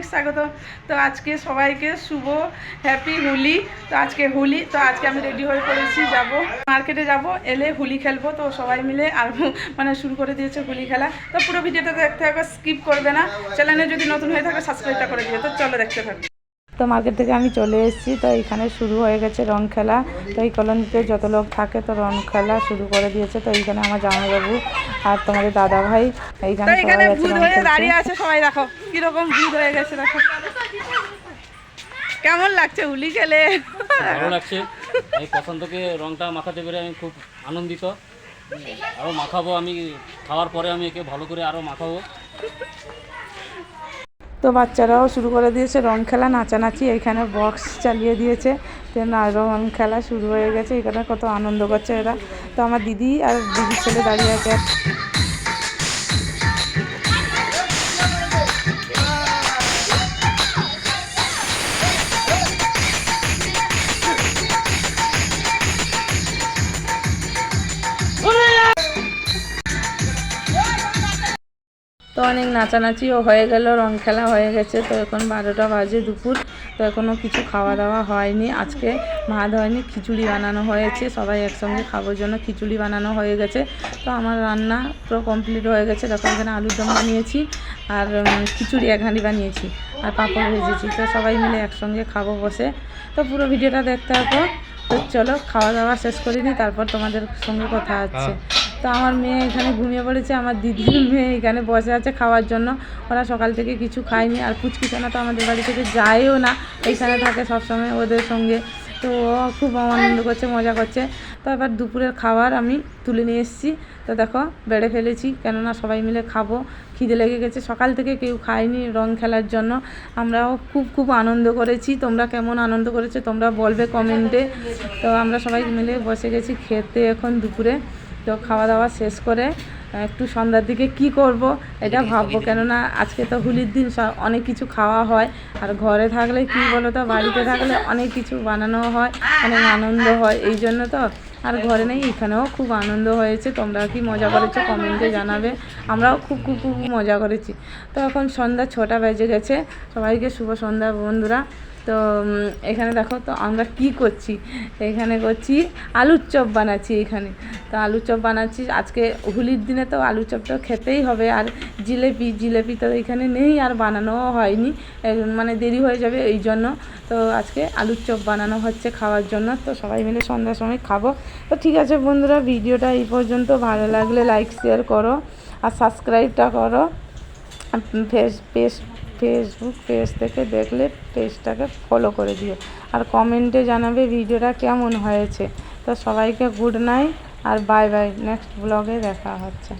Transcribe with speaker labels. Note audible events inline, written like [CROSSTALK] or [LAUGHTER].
Speaker 1: অনেক স্বাগত। তো আজকে সবাইকে শুভ হ্যাপি হোলি। তো আজকে হোলি, তো আজকে আমি রেডি হয়ে পড়েছি, যাব। মার্কেটে যাব, এলে হোলি খেলব। তো সবাই মিলে আর [LAUGHS] মানে শুরু করে দিয়েছে হোলি খেলা। তো পুরো ভিডিওটা দেখতে থাকো স্কিপ করবে না। চ্যানেলে যদি নতুন হয়ে থাকে সাবস্ক্রাইবটা করে দিও। তো চলো দেখতে থাকো। তো মার্কেট থেকে আমি চলে এসেছি তো এখানে শুরু হয়ে গেছে রং খেলা। তো এই কলোনিতে যত লোক থাকে তো রং খেলা শুরু করে দিয়েছে। তো এইখানে আমার জামাইবাবু আর তোমাদের দাদা ভাই এইখানে সবাই আছে। দাঁড়িয়ে আছে সবাই দেখো কীরকম ভূত হয়ে গেছে দেখো। কেমন লাগছে হুলি খেলে?
Speaker 2: ভালো লাগছে। এই বসন্তকে রংটা মাখাতে পেরে আমি খুব আনন্দিত। আরও মাখাবো আমি খাওয়ার পরে আমি একে ভালো করে আরও মাখাবো।
Speaker 1: তো বাচ্চারাও শুরু করে দিয়েছে রং খেলা, নাচানাচি, এখানে বক্স চালিয়ে দিয়েছে। তো রং খেলা শুরু হয়ে গেছে, এখানে কত আনন্দ করছে এরা। তো আমার দিদি আর দিদির ছেলে দাঁড়িয়ে আছে। তো অনেক নাচানাচিও হয়ে গেল, রং খেলা হয়ে গেছে। তো এখন বারোটা বাজে দুপুর, তো এখনও কিছু খাওয়া দাওয়া হয়নি। আজকে ভাত হয়নি, খিচুড়ি বানানো হয়েছে। সবাই একসঙ্গে খাবার জন্য খিচুড়ি বানানো হয়ে গেছে। তো আমার রান্না পুরো কমপ্লিট হয়ে গেছে। তখন এখানে আলুর দম বানিয়েছি আর খিচুড়ি এক হাঁড়ি বানিয়েছি আর পাঁপড় ভেজেছি। তো সবাই মিলে একসঙ্গে খাব বসে। তো পুরো ভিডিওটা দেখতে থাকো। তো চলো, খাওয়া দাওয়া শেষ করিনি, তারপর তোমাদের সঙ্গে কথা হচ্ছে। তো আমার মেয়ে এখানে ঘুমিয়ে পড়েছে, আমার দিদির মেয়ে এখানে বসে আছে খাওয়ার জন্য। ওরা সকাল থেকে কিছু খায়নি, আর পুচকিছানা তো আমাদের বাড়ি থেকে যায়ও না। এইখানে থাকে সবসময় ওদের সঙ্গে। তো ও খুব আনন্দ করছে, মজা করছে। তো এবার দুপুরের খাবার আমি তুলে নিয়ে এসেছি। তো দেখো, বেড়ে ফেলেছি, কেননা সবাই মিলে খাব। খিদে লেগে গেছে, সকাল থেকে কেউ খায়নি রং খেলার জন্য। আমরাও খুব খুব আনন্দ করেছি। তোমরা কেমন আনন্দ করেছ তোমরা বলবে কমেন্টে। তো আমরা সবাই মিলে বসে গেছি খেতে এখন দুপুরে। তো খাওয়া দাওয়া শেষ করে একটু সন্ধ্যার দিকে কি করব এটা ভাববো। কেননা আজকে তো হোলির দিন অনেক কিছু খাওয়া হয়। আর ঘরে থাকলে কি বলো তো বাড়িতে থাকলে অনেক কিছু বানানো হয় অনেক আনন্দ হয় এই জন্য তো আর ঘরে নেই এখানেও খুব আনন্দ হয়েছে। তোমরা কি মজা করেছ কমেন্টে জানাবে। আমরাও খুব খুব খুব মজা করেছি। তো এখন সন্ধ্যা ছটা বেজে গেছে। সবাইকে শুভ সন্ধ্যা বন্ধুরা। তো এখানে দেখো তো আমরা কি করছি? এখানে করছি আলুর চপ বানাচ্ছি এখানে। তো আলুর চপ বানাচ্ছি। আজকে হোলির দিনে তো আলুর চপটা খেতেই হবে। আর জিলেপি জিলেপি তো এখানে নেই আর বানানোও হয়নি। মানে দেরি হয়ে যাবে এই জন্য। তো আজকে আলুর চপ বানানো হচ্ছে খাওয়ার জন্য। তো সবাই মিলে সন্ধ্যার সময় খাব। তো ঠিক আছে বন্ধুরা, ভিডিওটা এই পর্যন্ত। ভালো লাগলে লাইক শেয়ার করো। আর সাবস্ক্রাইবটা করো। ফেস, পেজ ফেসবুক পেজ থেকে দেখলে পেজটাকে ফলো করে দিও। আর কমেন্টে জানাবে ভিডিওটা কেমন হয়েছে। তো সবাইকে গুড নাইট আর বাই বাই নেক্সট ব্লগে দেখা হচ্ছে।